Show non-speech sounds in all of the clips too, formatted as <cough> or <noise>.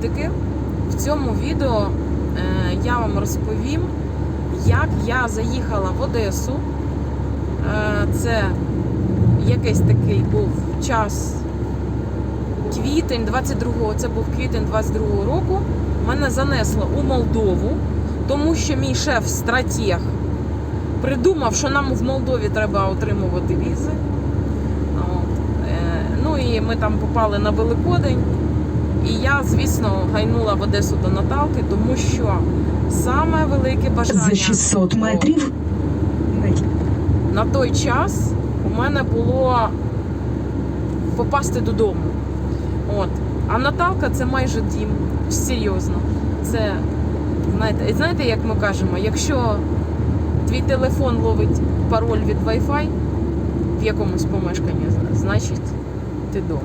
привітики! В цьому відео е, я вам розповім, як я заїхала в Одесу. Е, це якийсь такий був час квітень 22-го, це був квітень 22-го року. Мене занесло у Молдову, тому що мій шеф-стратег придумав, що нам в Молдові треба отримувати візи. Е, Ну і ми там попали на Великодень. І я, звісно, гайнула в Одесу до Наталки, тому що саме велике бажання За 600 метрів на той час у мене було попасти додому. От. А Наталка це майже дім. Серйозно. Це, знаєте, і знаєте, як ми кажемо, якщо твій телефон ловить пароль від Wi-Fi в якомусь помешканні, значить ти вдома.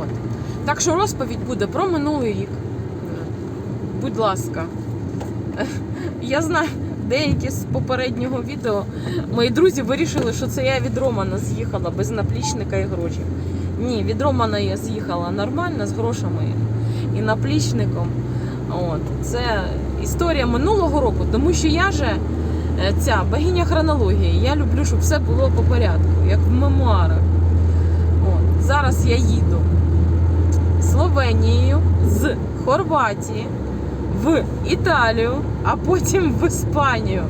От. Так що розповідь буде про минулий рік. Будь ласка. Я знаю, деякі з попереднього відео мої друзі вирішили, що це я від Романа з'їхала без наплічника і грошей. Ні, від Романа я з'їхала нормально з грошами і наплічником. От. Це історія минулого року, тому що я же е, ця богиня хронології. Я люблю, щоб все було по порядку, як в мемуарах. От. Зараз я їду Словенією з Хорватії в Італію, а потім в Іспанію.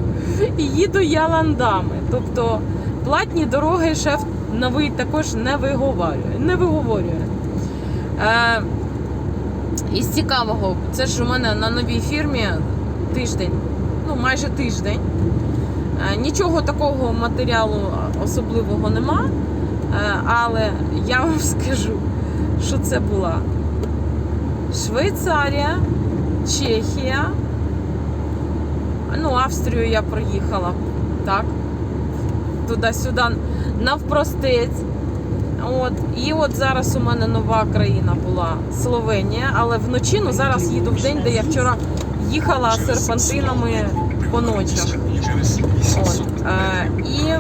І їду я ландами. Тобто платні дороги шеф новий також не виговорює. Не виговорює. Е, із цікавого, це ж у мене на новій фірмі тиждень, ну майже тиждень. Е, нічого такого матеріалу особливого нема. Е, але я вам <laughs> скажу, що це була Швейцарія, Чехія. Ну, Австрію я проїхала. Так. Туди-сюди навпростець. От. І от зараз у мене нова країна була Словенія, але вночі, ну зараз їду в день, де я вчора їхала серпантинами по ночах. От. Е, і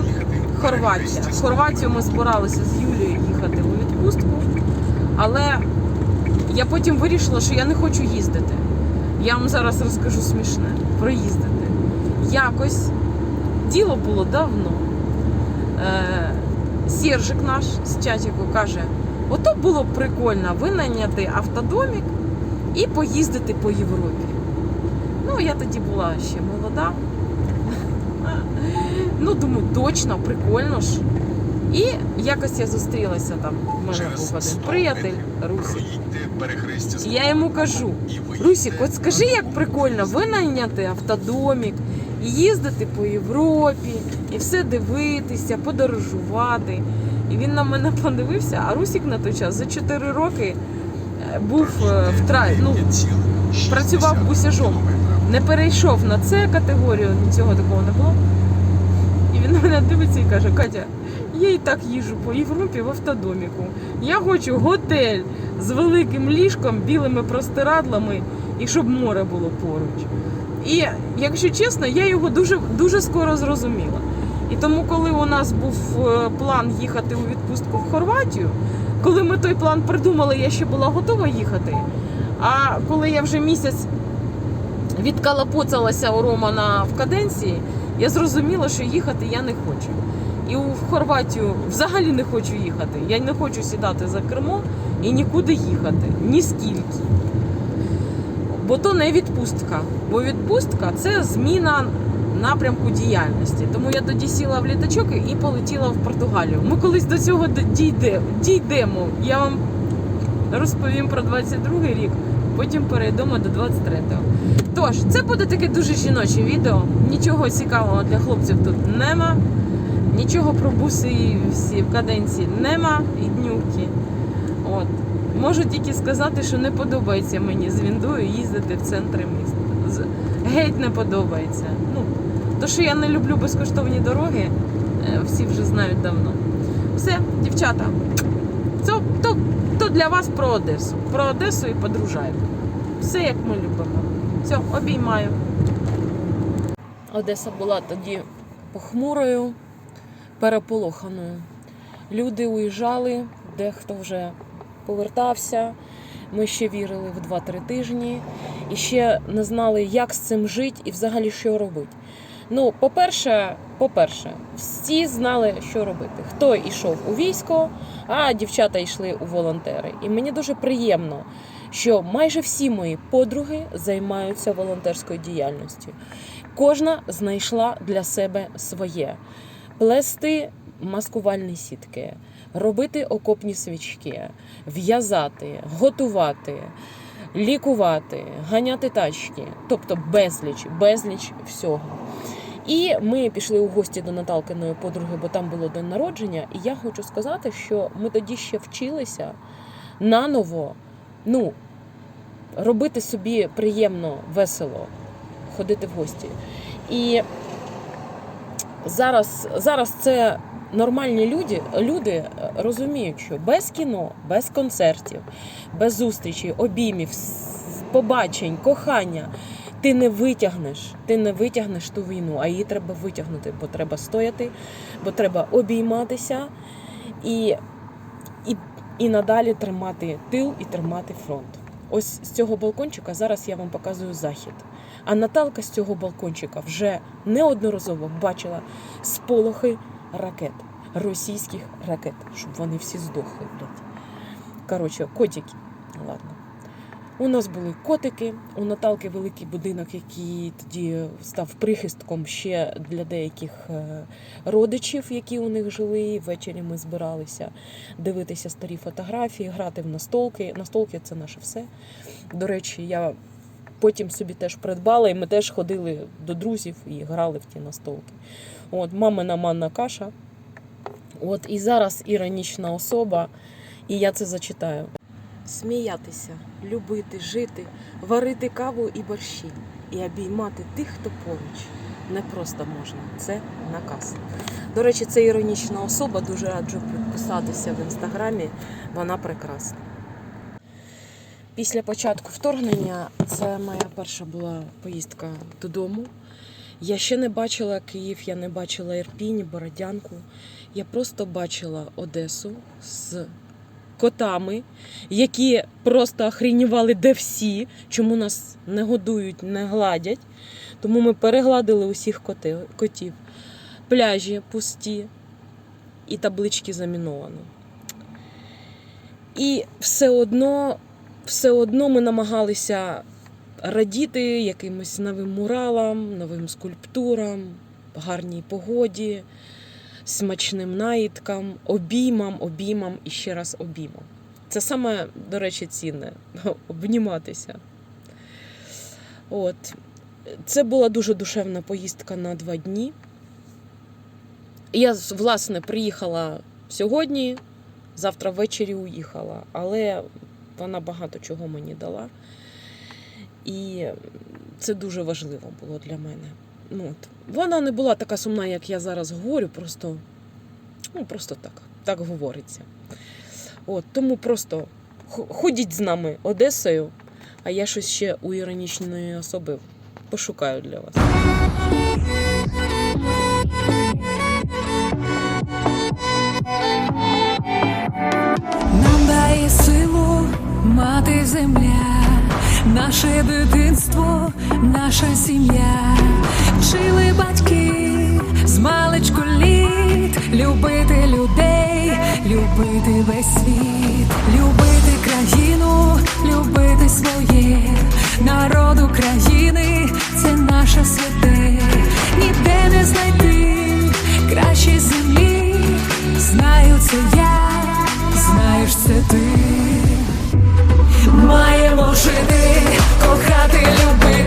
Хорватія. Хорватію ми збиралися з Юлією їхати але я потім вирішила, що я не хочу їздити. Я вам зараз розкажу смішне про їздити. Якось діло було давно. Е, Сержик наш з чатіку каже: ото було б прикольно винайняти автодомік і поїздити по Європі. Ну, я тоді була ще молода. Ну, думаю, точно, прикольно ж. І якось я зустрілася там. У мене був один приятель Русик. І я йому кажу: Русік, от скажи, як прикольно винайняти автодомік, і їздити по Європі, і все дивитися, подорожувати. І він на мене <laughs> подивився, а Русік на той час за 4 роки е, був е, втра... ну, працював бусяжом. Не перейшов на це категорію, нічого такого не було. І він на <laughs> мене дивиться і каже: Катя, я і так їжджу по Європі в автодоміку. Я хочу готель з великим ліжком, білими простирадлами і щоб море було поруч. І якщо чесно, я його дуже, дуже скоро зрозуміла. І тому, коли у нас був е, план їхати у відпустку в Хорватію, коли ми той план придумали, я ще була готова їхати. А коли я вже місяць відкалапоцалася у Романа в каденції, я зрозуміла, що їхати я не хочу. І в Хорватію взагалі не хочу їхати. Я не хочу сідати за кермо і нікуди їхати. Ні скільки. Бо то не відпустка. Бо відпустка це зміна напрямку діяльності. Тому я тоді сіла в літачок і полетіла в Португалію. Ми колись до цього дійде, дійдемо. Я вам розповім про 22-й рік, потім перейдемо до 23-го. Тож, це буде таке дуже жіноче відео. Нічого цікавого для хлопців тут нема. Нічого про буси всі в каденції нема і днювки. От. Можу тільки сказати, що не подобається мені з Віндою їздити в центри міста. Геть не подобається. Ну, то, що я не люблю безкоштовні дороги, е, всі вже знають давно. Все, дівчата, це, то, то для вас про Одесу. Про Одесу і подружайку. Все як ми любимо. Все, обіймаю. Одеса була тоді похмурою, переполоханою. Люди уїжджали, дехто вже повертався. Ми ще вірили в 2-3 тижні і ще не знали, як з цим жити і взагалі що робити. Ну, по-перше, по-перше, всі знали, що робити. Хто йшов у військо, а дівчата йшли у волонтери. І мені дуже приємно, що майже всі мої подруги займаються волонтерською діяльністю. Кожна знайшла для себе своє плести маскувальні сітки, робити окопні свічки, в'язати, готувати, лікувати, ганяти тачки, тобто безліч, безліч всього. І ми пішли у гості до Наталкиної подруги, бо там було день народження. І я хочу сказати, що ми тоді ще вчилися наново ну, робити собі приємно, весело, ходити в гості. І зараз, зараз це нормальні люди, люди е, розуміють, що без кіно, без концертів, без зустрічей, обіймів, побачень, кохання. Ти не витягнеш, ти не витягнеш ту війну, а її треба витягнути, бо треба стояти, бо треба обійматися і, і, і надалі тримати тил і тримати фронт. Ось з цього балкончика зараз я вам показую захід. А Наталка з цього балкончика вже неодноразово бачила сполохи ракет, російських ракет, щоб вони всі здохли. Коротше, котики. Ладно. У нас були котики, у Наталки великий будинок, який тоді став прихистком ще для деяких е, родичів, які у них жили. Ввечері ми збиралися дивитися старі фотографії, грати в настолки. Настолки це наше все. До речі, я потім собі теж придбала, і ми теж ходили до друзів і грали в ті настолки. От, мамина манна каша. От і зараз іронічна особа, і я це зачитаю. Сміятися, любити, жити, варити каву і борщі, і обіймати тих, хто поруч. Не просто можна, це наказ. До речі, це іронічна особа, дуже раджу підписатися в інстаграмі. Вона прекрасна. Після початку вторгнення це моя перша була поїздка додому. Я ще не бачила Київ, я не бачила Ірпінь, Бородянку. Я просто бачила Одесу з котами, які просто охренювали, де всі, чому нас не годують, не гладять. Тому ми перегладили усіх котів. Пляжі пусті і таблички заміновані. І все одно, все одно ми намагалися радіти якимось новим муралам, новим скульптурам, гарній погоді, смачним наїдкам, обіймам, обіймам і ще раз обіймам. Це саме, до речі, цінне <laughs> обніматися. От. Це була дуже душевна поїздка на два дні. Я, власне, приїхала сьогодні, завтра ввечері уїхала, але вона багато чого мені дала. І це дуже важливо було для мене. Ну, от. Вона не була така сумна, як я зараз говорю, просто, ну, просто так, так говориться. От, тому просто ходіть з нами Одесою, а я щось ще у іронічної особи пошукаю для вас. Нам дає силу мати земля, наше дитинство, наша сім'я, вчили батьки з маличку літ, любити людей, любити весь світ, любити країну, любити своє, народ України, це наше святе, ніде не знайти краще землі, знаю це я знаєш це ти. Маємо жити, te la